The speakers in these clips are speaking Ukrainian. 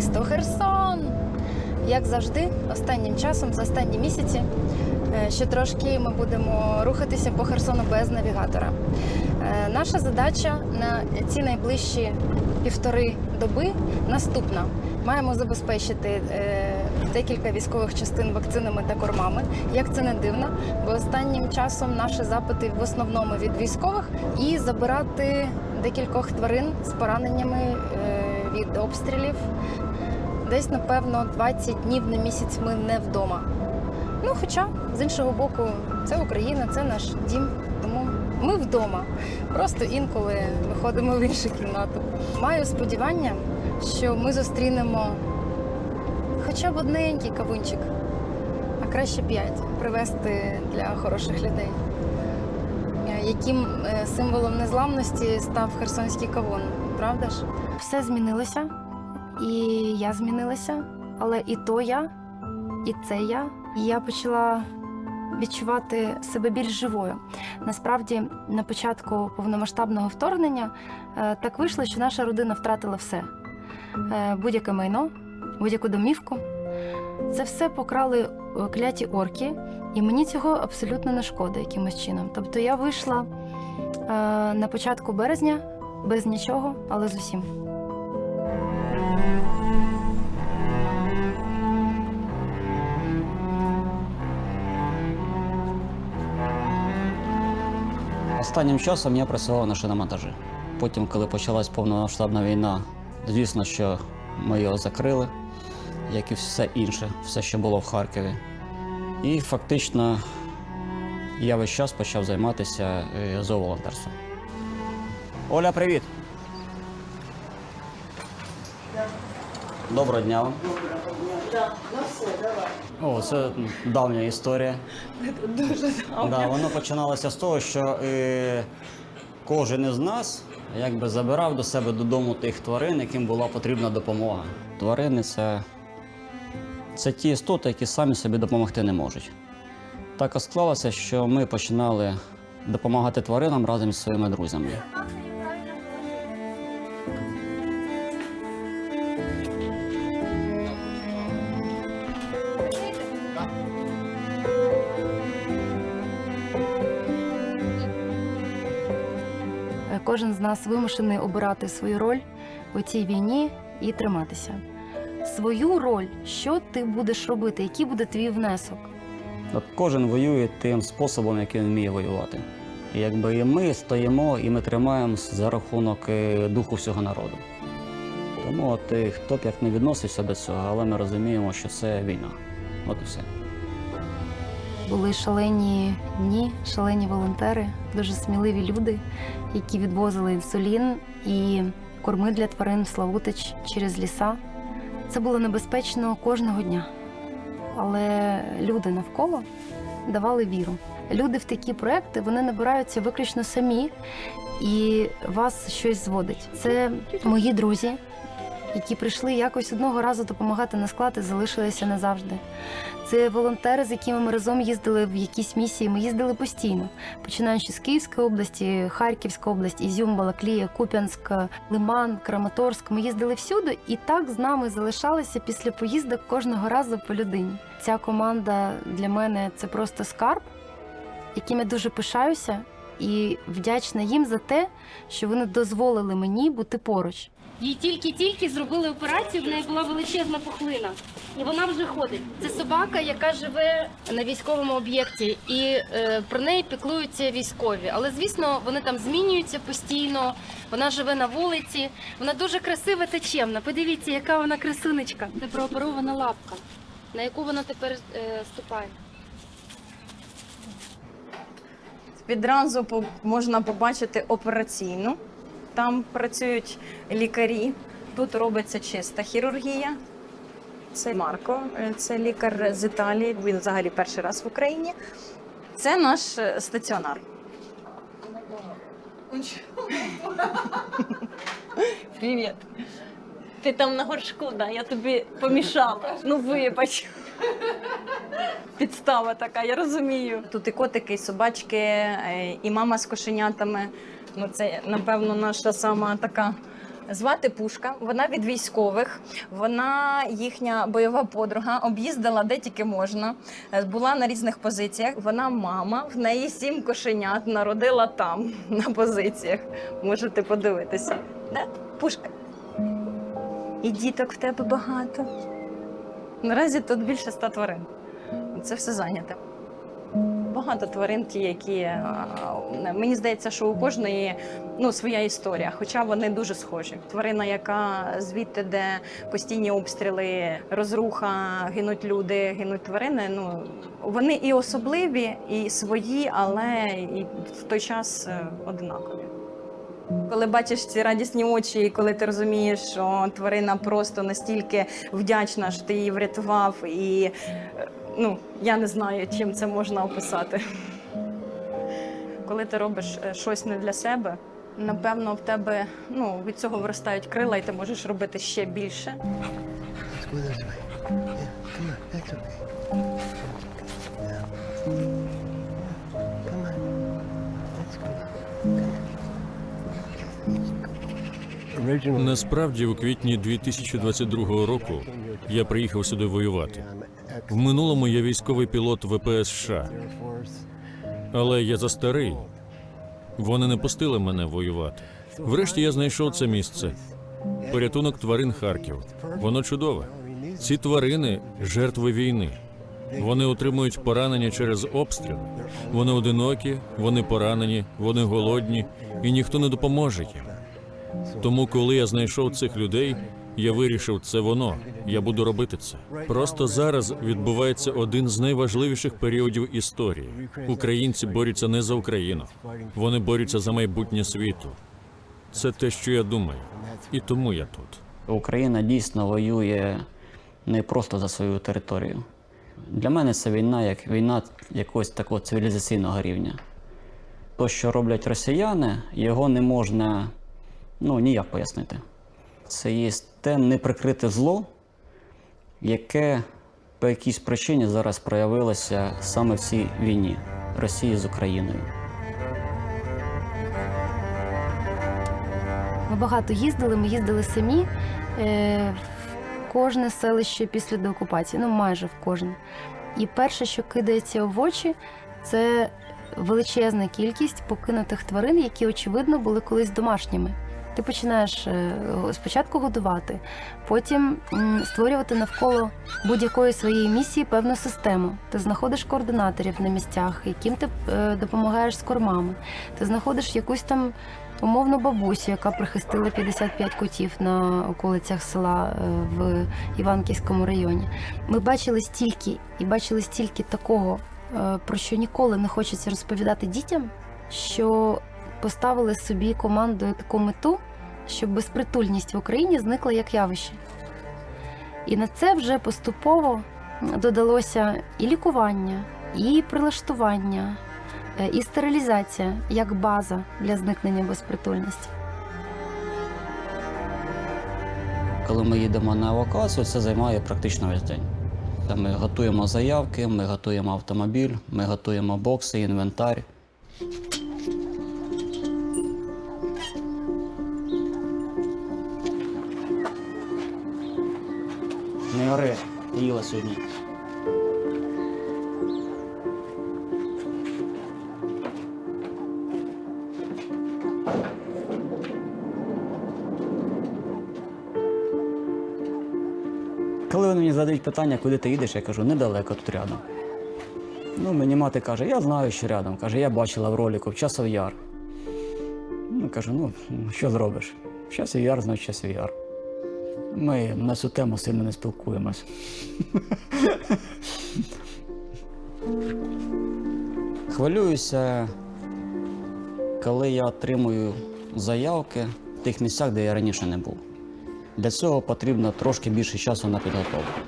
місто Херсон. Як завжди, останнім часом, за останні місяці, е, ще трошки ми будемо рухатися по Херсону без навігатора. Е, Наша задача на ці найближчі півтори доби наступна. Маємо забезпечити е, декілька військових частин вакцинами та кормами. Як це не дивно, бо останнім часом наші запити в основному від військових і забирати декількох тварин з пораненнями обстрілів. Десь, напевно, 20 днів на місяць ми не вдома. Ну, хоча, з іншого боку, це Україна, це наш дім. Тому ми вдома. Просто інколи виходимо в іншу кімнату. Маю сподівання, що ми зустрінемо хоча б одненький кавунчик, а краще п'ять привезти для хороших людей. Яким е, символом незламності став херсонський кавун, правда ж? Все змінилося, і я змінилася, але і то я, і це я. І я почала відчувати себе більш живою. Насправді, на початку повномасштабного вторгнення е, так вийшло, що наша родина втратила все: Е, будь-яке майно, будь-яку домівку. Це все покрали е, кляті орки, і мені цього абсолютно не шкода якимось чином. Тобто я вийшла на початку березня без нічого, але з усім. Останнім часом я працював на шиномонтажі. Потім, коли почалась повномасштабна війна, звісно, що ми його закрили, як і все інше, все, що було в Харкові. І фактично я весь час почав займатися е, зооволонтерством. Оля, привіт! Доброго дня вам. О, це давня історія. Дуже Да, воно починалося з того, що е, кожен із нас якби забирав до себе додому тих тварин, яким була потрібна допомога. Тварини це, це ті істоти, які самі собі допомогти не можуть. Так і склалося, що ми починали допомагати тваринам разом зі своїми друзями. Кожен з нас вимушений обирати свою роль у цій війні і триматися. Свою роль, що ти будеш робити, який буде твій внесок? От кожен воює тим способом, він вміє воювати. І якби і ми стоїмо і ми тримаємось за рахунок е, духу всього народу. Тому от е, хто б як не відносився до цього, але ми розуміємо, що це війна. От і все. Були шалені дні, шалені волонтери, дуже сміливі люди, які відвозили інсулін і корми для тварин Славутич через ліса. Це було небезпечно кожного дня. Але люди навколо давали віру. Люди в такі проекти вони набираються виключно самі, і вас щось зводить. Це мої друзі, які прийшли якось одного разу допомагати на склад і залишилися назавжди. Це волонтери, з якими ми разом їздили в якісь місії. Ми їздили постійно, починаючи з Київської області, Харківська область, Ізюм, Балаклія, Куп'янськ, Лиман, Краматорськ. Ми їздили всюди, і так з нами залишалися після поїздок кожного разу по людині. Ця команда для мене це просто скарб, яким я дуже пишаюся, і вдячна їм за те, що вони дозволили мені бути поруч. Їй тільки-тільки зробили операцію, в неї була величезна пухлина. І вона вже ходить. Це собака, яка живе на військовому об'єкті, і е, про неї піклуються військові. Але звісно, вони там змінюються постійно. Вона живе на вулиці. Вона дуже красива та чемна. Подивіться, яка вона красунечка. Це прооперована лапка, на яку вона тепер е, ступає. Відразу по- можна побачити операційну. Там працюють лікарі. Тут робиться чиста хірургія. Це Марко, е, це лікар з Італії. Він взагалі перший раз в Україні. Це наш е, стаціонар. Привіт. Ти там на горшку, да? я тобі помішала. Ну вибач. Підстава така, я розумію. Тут і котики, і собачки, е, і мама з кошенятами. Ну, це, напевно, наша сама така Звати Пушка, вона від військових, вона їхня бойова подруга, об'їздила де тільки можна, е, була на різних позиціях. Вона мама, в неї сім кошенят народила там на позиціях. Можете подивитися. Да? Пушка. І діток в тебе багато. Наразі тут більше ста тварин. Це все зайняте. Багато тварин, які мені здається, що у кожної ну, своя історія, хоча вони дуже схожі. Тварина, яка звідти, де постійні обстріли, розруха, гинуть люди, гинуть тварини. Ну вони і особливі, і свої, але і в той час е, однакові. Коли бачиш ці радісні очі, і коли ти розумієш, що тварина просто настільки вдячна, що ти її врятував, і е, ну я не знаю, чим це можна описати. Коли ти робиш е, щось не для себе, напевно, в тебе ну, від цього виростають крила, і ти можеш робити ще більше. Насправді, у квітні 2022 року я приїхав сюди воювати. В минулому я військовий пілот ВПС США, але я застарий. Вони не пустили мене воювати. Врешті я знайшов це місце. Порятунок тварин Харків. Воно чудове. Ці тварини жертви війни. Вони отримують поранення через обстріли. Вони одинокі, вони поранені, вони голодні, і ніхто не допоможе їм. Тому, коли я знайшов цих людей, я вирішив, це воно. Я буду робити це. Просто зараз відбувається один з найважливіших періодів історії. Українці борються не за Україну, вони борються за майбутнє світу. Це те, що я думаю, і тому я тут. Україна дійсно воює не просто за свою територію. Для мене це війна як війна якогось такого цивілізаційного рівня. То, що роблять росіяни, його не можна ну, ніяк пояснити. Це є те неприкрите зло, яке по якійсь причині зараз проявилося саме в цій війні Росії з Україною. Ми багато їздили, ми їздили самі е, в кожне селище після деокупації, ну майже в кожне. І перше, що кидається в очі, це величезна кількість покинутих тварин, які, очевидно, були колись домашніми. Ти починаєш е, спочатку годувати, потім створювати навколо будь-якої своєї місії певну систему. Ти знаходиш координаторів на місцях, яким ти е, допомагаєш з кормами. Ти знаходиш якусь там умовну бабусю, яка прихистила 55 котів на околицях села е, в Іванківському районі. Ми бачили стільки і бачили стільки такого, про що ніколи не хочеться розповідати дітям, що поставили собі командою таку мету, щоб безпритульність в Україні зникла як явище. І на це вже поступово додалося і лікування, і прилаштування, е, і стерилізація як база для зникнення безпритульності. Коли ми їдемо на евакуацію, це займає практично весь день. Ми готуємо заявки, ми готуємо автомобіль, ми готуємо бокси, інвентар. Не ори, їла сьогодні. Коли вони мені задають питання, куди ти їдеш, я кажу, недалеко тут рядом. Ну, мені мати каже, я знаю, що рядом. Каже, я бачила в ролику в часов яр. Ну, кажу, ну що зробиш? В часов яр, значить часов яр. Ми на цю тему сильно не спілкуємось. Хвилююся, коли я отримую заявки в тих місцях, де я раніше не був. Для цього потрібно трошки більше часу на підготовку,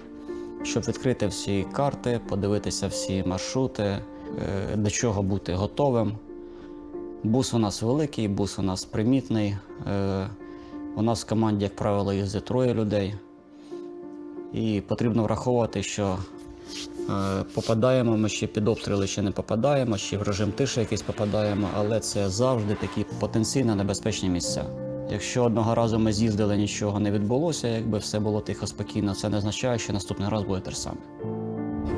щоб відкрити всі карти, подивитися всі маршрути, е, до чого бути готовим. Бус у нас великий, бус у нас примітний. У нас в команді, як правило, їздить троє людей. І потрібно враховувати, що е, попадаємо ми ще під обстріли, ще не попадаємо, ще в режим тиші якийсь попадаємо, але це завжди такі потенційно небезпечні місця. Якщо одного разу ми з'їздили, нічого не відбулося, якби все було тихо, спокійно, це не означає, що наступний раз буде те саме.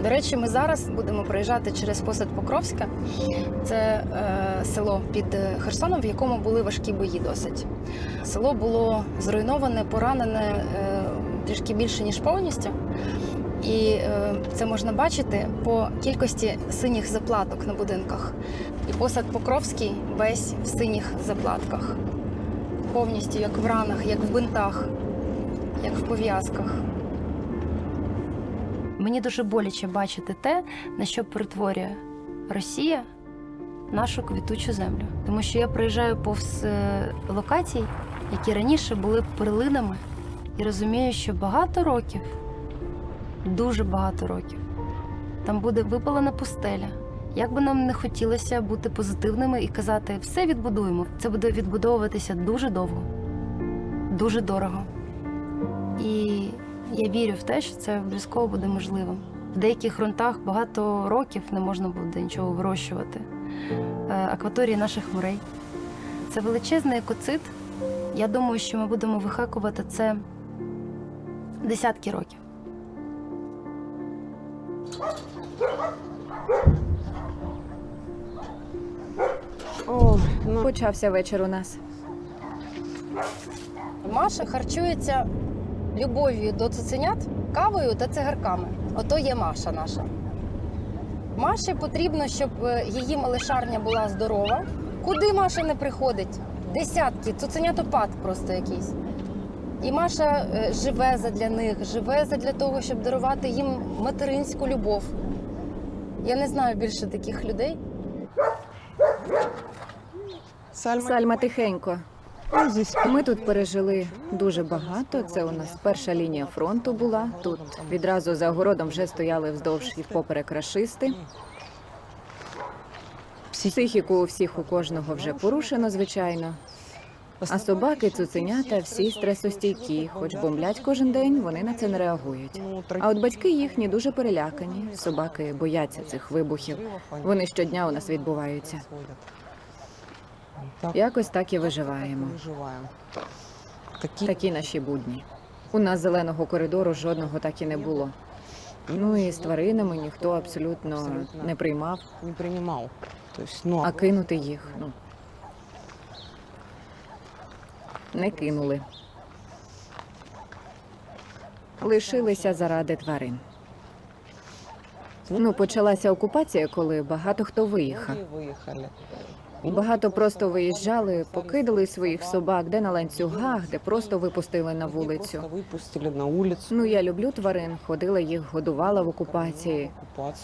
До речі, ми зараз будемо проїжджати через посад Покровська. Це е, село під е, Херсоном, в якому були важкі бої досить. Село було зруйноване, поранене е, трішки більше, ніж повністю. І е, це можна бачити по кількості синіх заплаток на будинках. І посад Покровський весь в синіх заплатках. Повністю як в ранах, як в бинтах, як в пов'язках. Мені дуже боляче бачити те, на що перетворює Росія нашу квітучу землю. Тому що я проїжджаю повз е, локацій, які раніше були перлинами, і розумію, що багато років, дуже багато років, там буде випалена пустеля. Як би нам не хотілося бути позитивними і казати, все відбудуємо, це буде відбудовуватися дуже довго, дуже дорого. І я вірю в те, що це обов'язково буде можливим. В деяких ґрунтах багато років не можна буде нічого вирощувати. Е, Акваторії наших морей. Це величезний екоцид. Я думаю, що ми будемо вихакувати це десятки років. О, ну, почався вечір у нас. Маша харчується любов'ю до цуценят, кавою та цигарками. Ото є Маша наша. Маші потрібно, щоб е, її малишарня була здорова. Куди Маша не приходить? Десятки, цуценятопад просто якийсь. І Маша е, живе задля них, живе задля того, щоб дарувати їм материнську любов. Я не знаю більше таких людей. Сальма тихенько. Ми тут пережили дуже багато. Це у нас перша лінія фронту була. Тут відразу за огородом вже стояли вздовж і впоперек рашисти. Психіку у всіх у кожного вже порушено, звичайно. А собаки, цуценята, всі стресостійкі, хоч бомблять кожен день, вони на це не реагують. А от батьки їхні дуже перелякані. Собаки бояться цих вибухів. Вони щодня у нас відбуваються. Якось так і виживаємо. Такі наші будні. У нас зеленого коридору жодного так і не було. Ну і з тваринами ніхто абсолютно не приймав, не принимал. То ну, а кинути їх ну не кинули. Лишилися заради тварин. Ну, почалася окупація, коли багато хто виїхав. Багато просто виїжджали, покидали своїх собак, де на ланцюгах, де просто випустили на вулицю. Ну я люблю тварин, ходила їх, годувала в окупації,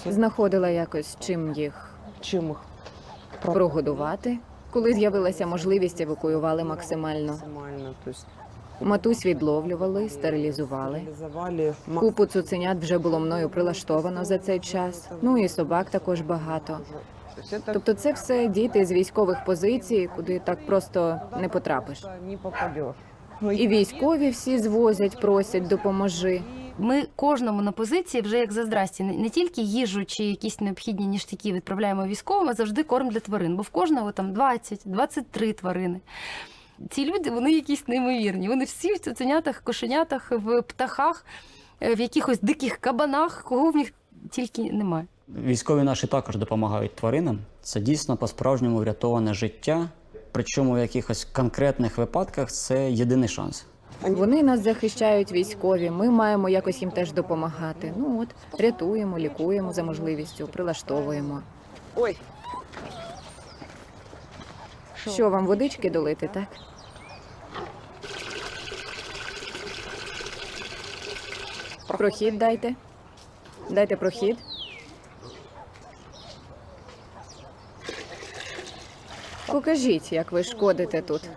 знаходила якось чим їх Чем их прогодувати. Коли з'явилася можливість, евакуювали максимально. Матусь відловлювали, стерилізували. Купу цуценят вже було мною прилаштовано за цей час. Ну і собак також багато. Тобто, це все діти з військових позицій, куди так просто не потрапиш. І військові всі звозять, просять, допоможи. Ми кожному на позиції вже як за здрасті, не, не тільки їжу чи якісь необхідні ніштяки відправляємо військовим, а завжди корм для тварин, бо в кожного там 20-23 тварини. Ці люди вони якісь неймовірні. Вони всі в цуценятах, кошенятах, в птахах, е, в якихось диких кабанах, кого в них тільки немає. Військові наші також допомагають тваринам. Це дійсно по-справжньому врятоване життя. Причому в якихось конкретних випадках це єдиний шанс. Вони нас захищають військові. Ми маємо якось їм теж допомагати. Ну от рятуємо, лікуємо за можливістю, прилаштовуємо. Ой, Що вам водички долити, так? Прохід дайте. Дайте прохід. Покажіть, як ви шкодите тут.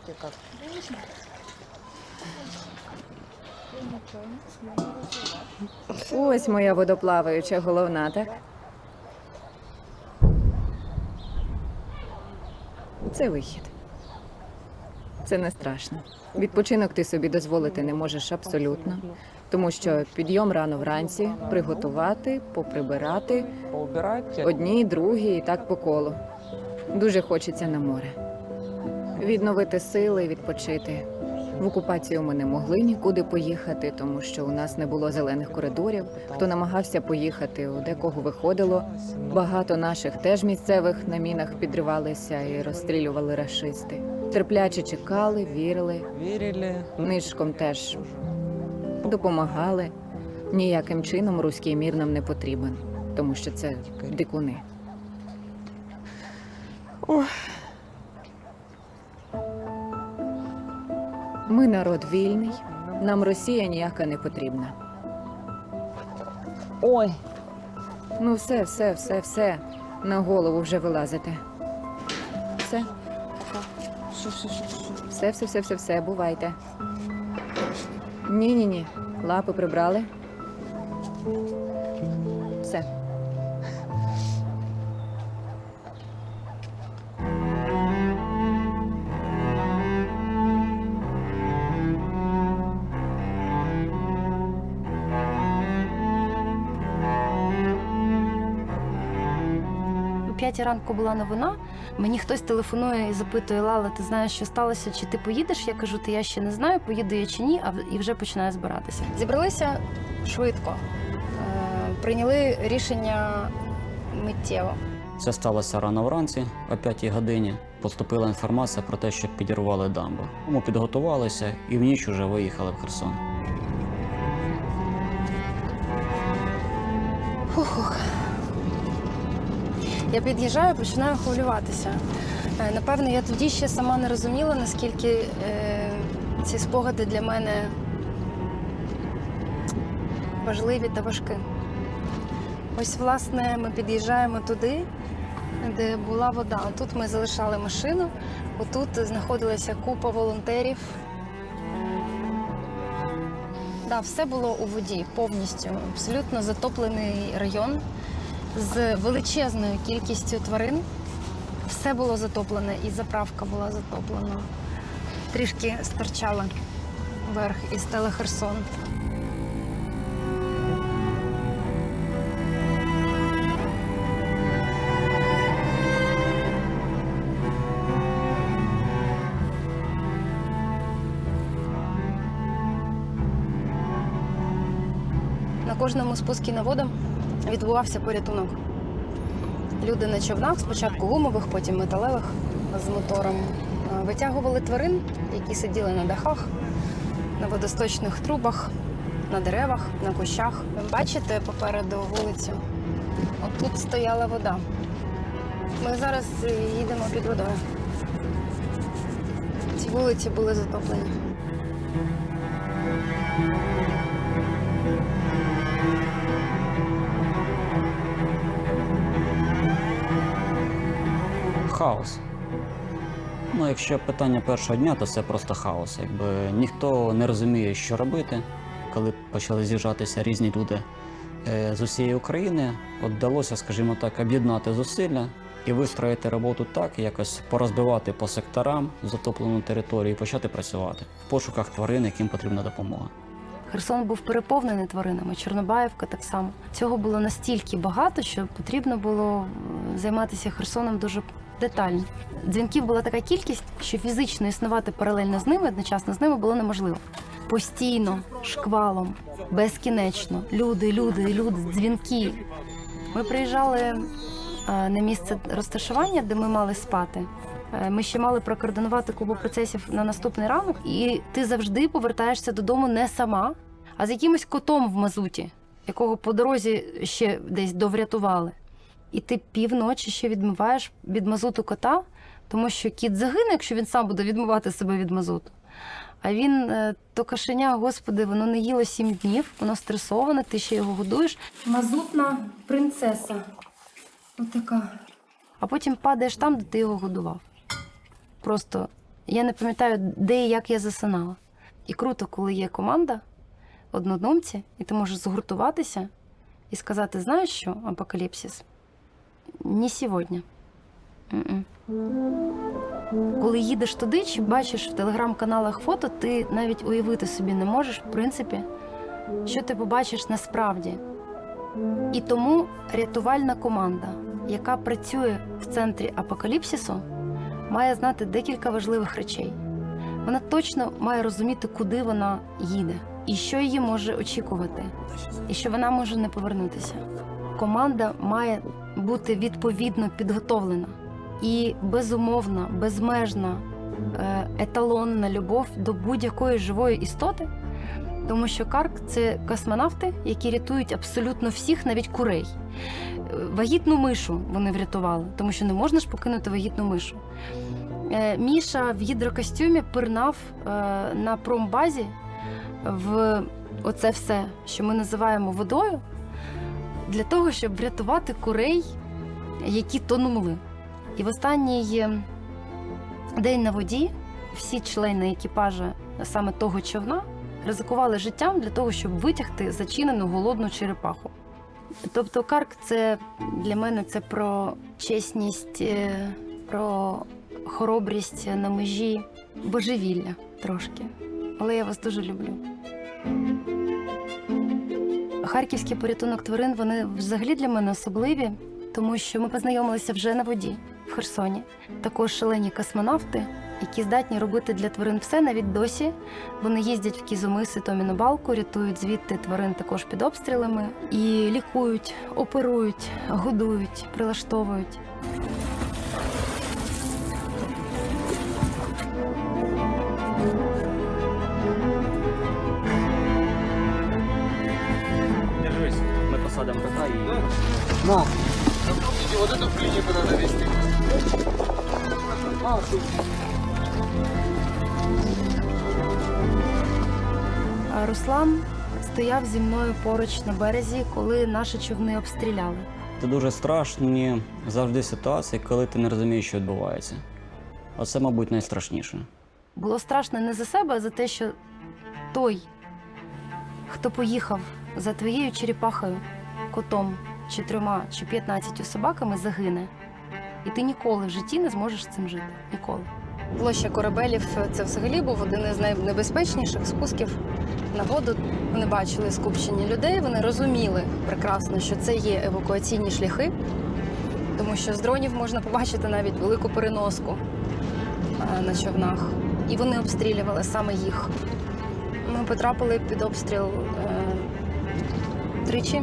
Ось моя водоплаваюча головна, так? Це вихід. Це не страшно. Відпочинок ти собі дозволити не можеш абсолютно, тому що підйом рано вранці, приготувати, поприбирати одні, другі і так по колу. Дуже хочеться на море. відновити сили, відпочити. В окупацію ми не могли нікуди поїхати, тому що у нас не було зелених коридорів. Хто намагався поїхати, у декого виходило. Багато наших теж місцевих на мінах підривалися і розстрілювали рашисти. Терпляче чекали, вірили. Верили. Нишком теж допомагали. Ніяким чином руський мір нам не потрібен, тому що це дикуни. Ми народ вільний, нам Росія ніяка не потрібна. Ой. Ну, все, все, все, все. На голову вже вилазите. Все. Все, все, все, все, все, бувайте. Ні, ні, ні. Лапи прибрали. П'ятій ранку була новина. Мені хтось телефонує і запитує: Лала, ти знаєш, що сталося? Чи ти поїдеш? Я кажу, ти я ще не знаю, поїду я чи ні, а і вже починаю збиратися. Зібралися швидко, Е, прийняли рішення миттєво. Це сталося рано вранці, о 5 годині. Поступила інформація про те, що підірвали дамбу. Ми підготувалися і в ніч уже виїхали в Херсон. Я під'їжджаю, починаю хвилюватися. Е, Напевно, я тоді ще сама не розуміла, наскільки е, ці спогади для мене важливі та важкі. Ось, власне, ми під'їжджаємо туди, де була вода. Тут ми залишали машину, отут знаходилася купа волонтерів. Да, все було у воді повністю. Абсолютно затоплений район з величезною кількістю тварин. Все було затоплене, і заправка була затоплена. Трішки стирчала вверх із стели Херсон. На кожному спуску на воду відбувався порятунок. Люди на човнах, спочатку гумових, потім металевих з мотором, е, витягували тварин, які сиділи на дахах, на водосточних трубах, на деревах, на кущах. Бачите попереду вулицю? Отут стояла вода. Ми зараз е, їдемо під водою. Ці вулиці були затоплені. Хаос. Ну, якщо питання першого дня, то це просто хаос. Якби ніхто не розуміє, що робити. Коли почали з'їжджатися різні люди е, з усієї України, от вдалося, скажімо так, об'єднати зусилля і вистроїти роботу так, якось порозбивати по секторам затоплену територію і почати працювати в пошуках тварин, яким потрібна допомога. Херсон був переповнений тваринами, Чорнобаївка так само. Цього було настільки багато, що потрібно було займатися Херсоном дуже детально. Дзвінків була така кількість, що фізично існувати паралельно з ними, одночасно з ними було неможливо. Постійно, шквалом, безкінечно. Люди, люди, люди, дзвінки. Ми приїжджали е, на місце розташування, де ми мали спати. Е, Ми ще мали прокоординувати кубу процесів на наступний ранок, і ти завжди повертаєшся додому не сама, а з якимось котом в мазуті, якого по дорозі ще десь доврятували. І ти півночі ще відмиваєш від мазуту кота, тому що кіт загине, якщо він сам буде відмивати себе від мазуту. А він е, то кашеня, господи, воно не їло сім днів, воно стресоване, ти ще його годуєш. Мазутна принцеса. Отака. А потім падаєш там, де ти його годував. Просто я не пам'ятаю, де і як я засинала. І круто, коли є команда, однодумці, і ти можеш згуртуватися і сказати: знаєш що, апокаліпсис? Не сьогодні. Коли їдеш туди, чи бачиш в телеграм-каналах фото, ти навіть уявити собі не можеш, в принципі, що ти побачиш насправді. І тому рятувальна команда, яка працює в центрі апокаліпсису, має знати декілька важливих речей. Вона точно має розуміти, куди вона їде, і що її може очікувати, і що вона може не повернутися. Команда має бути відповідно підготовлена і безумовна, безмежна, е, еталонна любов до будь-якої живої істоти. Тому що Карк це космонавти, які рятують абсолютно всіх, навіть курей. Е, Вагітну мишу вони врятували, тому що не можна ж покинути вагітну мишу. Е, Міша в гідрокостюмі пирнав на промбазі в оце все, що ми називаємо водою, для того, щоб врятувати курей, які тонули. І в останній е, день на воді всі члени екіпажа саме того човна ризикували життям для того, щоб витягти зачинену голодну черепаху. Тобто карк це для мене це про чесність, е, про хоробрість на межі божевілля трошки. Але я вас дуже люблю. Харківський порятунок тварин вони взагалі для мене особливі, тому що ми познайомилися вже на воді в Херсоні. Також шалені космонавти, які здатні робити для тварин все навіть досі. Вони їздять в Кізомиси, Томіну балку, рятують звідти тварин також під обстрілами і лікують, оперують, годують, прилаштовують. Посадимо кота і. На. Вот эту клинику надо вести. А Руслан стояв зі мною поруч на березі, коли наші човни обстріляли. Це дуже страшні завжди ситуації, коли ти не розумієш, що відбувається. Оце, мабуть, найстрашніше. Було страшно не за себе, а за те, що той, хто поїхав за твоєю черепахою, котом, чи трьома, чи п'ятнадцятю собаками, загине. І ти ніколи в житті не зможеш цим жити. Ніколи. Площа корабелів це взагалі був один із найнебезпечніших спусків на воду. Вони бачили скупчення людей, вони розуміли прекрасно, що це є евакуаційні шляхи, тому що з дронів можна побачити навіть велику переноску е, на човнах. І вони обстрілювали саме їх. Ми потрапили під обстріл е, тричі.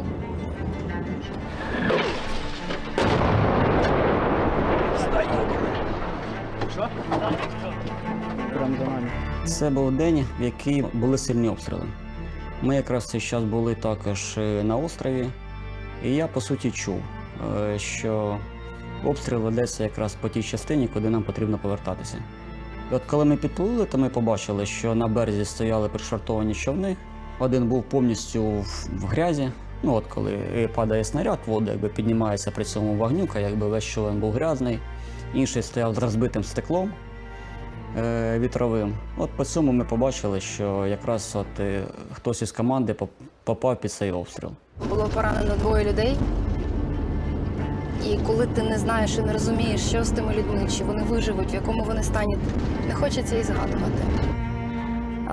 Це був день, в який були сильні обстріли. Ми якраз цей час були також е, на острові, і я по суті чув, е, що обстріл ведеться якраз по тій частині, куди нам потрібно повертатися. І от коли ми підплили, то ми побачили, що на березі стояли пришвартовані човни. Один був повністю в, грязі. Ну от коли падає снаряд, вода якби піднімається при цьому вогнюка, якби весь човен був грязний. Інший стояв з розбитим стеклом е, вітровим. От по цьому ми побачили, що якраз от е, хтось із команди поп- попав під цей обстріл. Було поранено двоє людей. І коли ти не знаєш і не розумієш, що з тими людьми, чи вони виживуть, в якому вони стані, не хочеться і згадувати.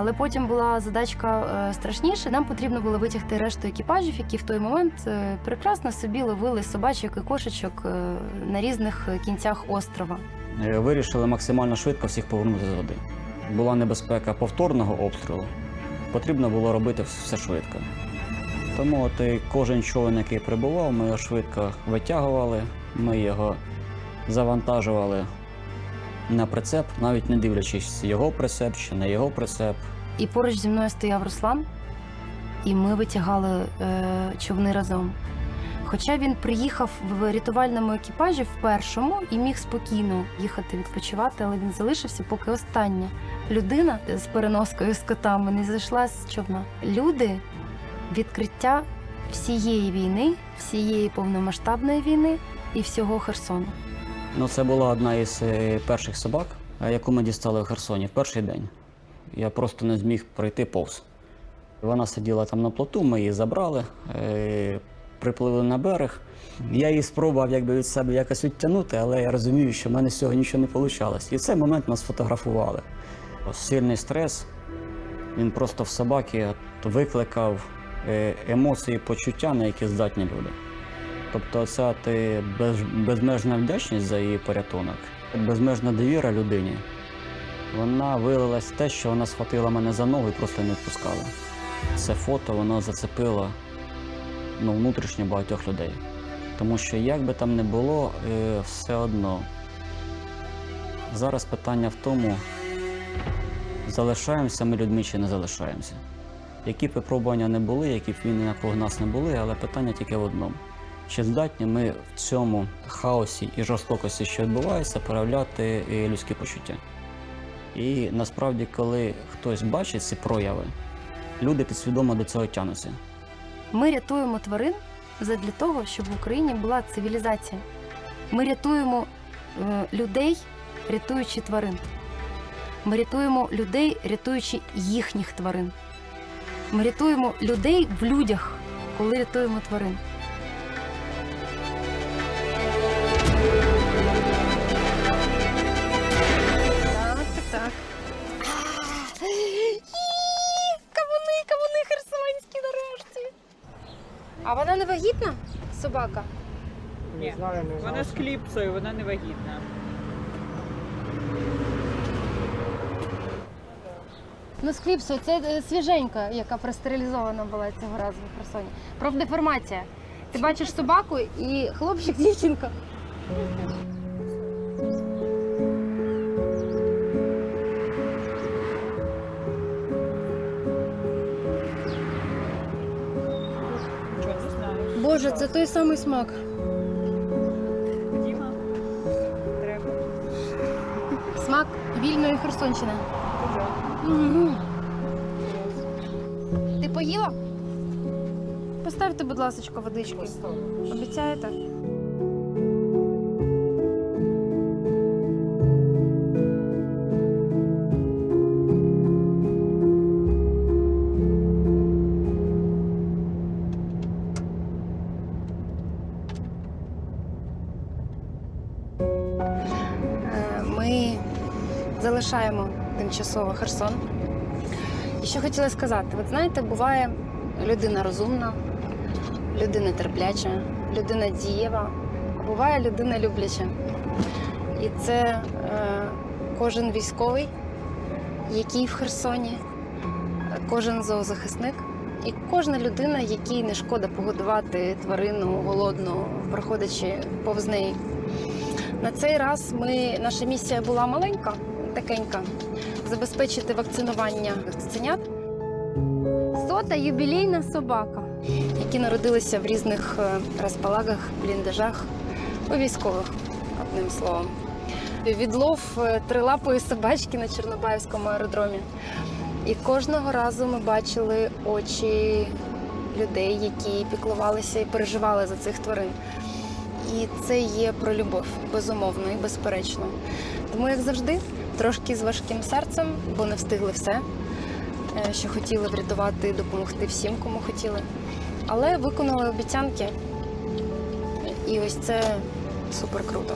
Але потім була задачка е, страшніша. Нам потрібно було витягти решту екіпажів, які в той момент е, прекрасно собі ловили собачок і кошечок е, на різних кінцях острова. Вирішили максимально швидко всіх повернути з води. Була небезпека повторного обстрілу. Потрібно було робити все швидко. Тому от кожен човен, який прибував, ми його швидко витягували, ми його завантажували на прицеп, навіть не дивлячись, його прицеп чи не його прицеп. І поруч зі мною стояв Руслан, і ми витягали е, човни разом. Хоча він приїхав в рятувальному екіпажі в першому і міг спокійно їхати відпочивати, але він залишився, поки остання людина з переноскою з котами не зайшла з човна. Люди відкриття всієї війни, всієї повномасштабної війни і всього Херсону. Ну, це була одна із е, перших собак, е, яку ми дістали в Херсоні в перший день. Я просто не зміг пройти повз. Вона сиділа там на плоту, ми її забрали, е, припливли на берег. Я її спробував якби від себе якось відтягнути, але я розумію, що в мене з цього нічого не вийшло. І в цей момент нас фотографували. Сильний стрес, він просто в собаки викликав емоції, почуття, на які здатні люди. Тобто ця ти без, безмежна вдячність за її порятунок Безмежна довіра людині. Вона вилилась в те, що вона схватила мене за ногу і просто не відпускала. Це фото воно зацепило ну, внутрішньо багатьох людей. Тому що як би там не було, е, все одно. Зараз питання в тому, залишаємося ми людьми чи не залишаємося. Які б випробування не були, які б війни навколо нас не були, але питання тільки в одному. Чи здатні ми в цьому хаосі і жорстокості, що відбувається, проявляти е, людські почуття? І насправді, коли хтось бачить ці прояви, люди підсвідомо до цього тянуться. Ми рятуємо тварин задля того, щоб в Україні була цивілізація. Ми рятуємо е, людей, рятуючи тварин. Ми рятуємо людей, рятуючи їхніх тварин. Ми рятуємо людей в людях, коли рятуємо тварин. А вона не вагітна? Собака? Ні. Вона з кліпсою, вона не вагітна. Ну, з кліпсою, це е, свіженька, яка простерилізована була цього разу в Херсоні. Профдеформація. Ти бачиш собаку і хлопчик, дівчинка. Самий смак. Діма? Треба. Смак вільної Херсонщини. Угу. Ти поїла? Поставте, будь ласка, водички. Обіцяєте? Залишаємо тимчасово Херсон. І що хотіла сказати: от знаєте, буває людина розумна, людина терпляча, людина дієва, а буває людина любляча. І це е, кожен військовий, який в Херсоні, кожен зоозахисник і кожна людина, якій не шкода погодувати тварину голодну, проходячи повз неї. На цей раз ми, наша місія була маленька, такенька забезпечити вакцинування цуценят. Сота юбілейна собака, які народилися в різних е, розпалагах, бліндажах, у військових, одним словом. Відлов е, трилапої собачки на Чорнобаївському аеродромі. І кожного разу ми бачили очі людей, які піклувалися і переживали за цих тварин. І це є про любов, безумовно і безперечно. Тому, як завжди, трошки з важким серцем, бо не встигли все, е, що хотіли врятувати допомогти всім, кому хотіли. Але виконали обіцянки. І ось це супер круто.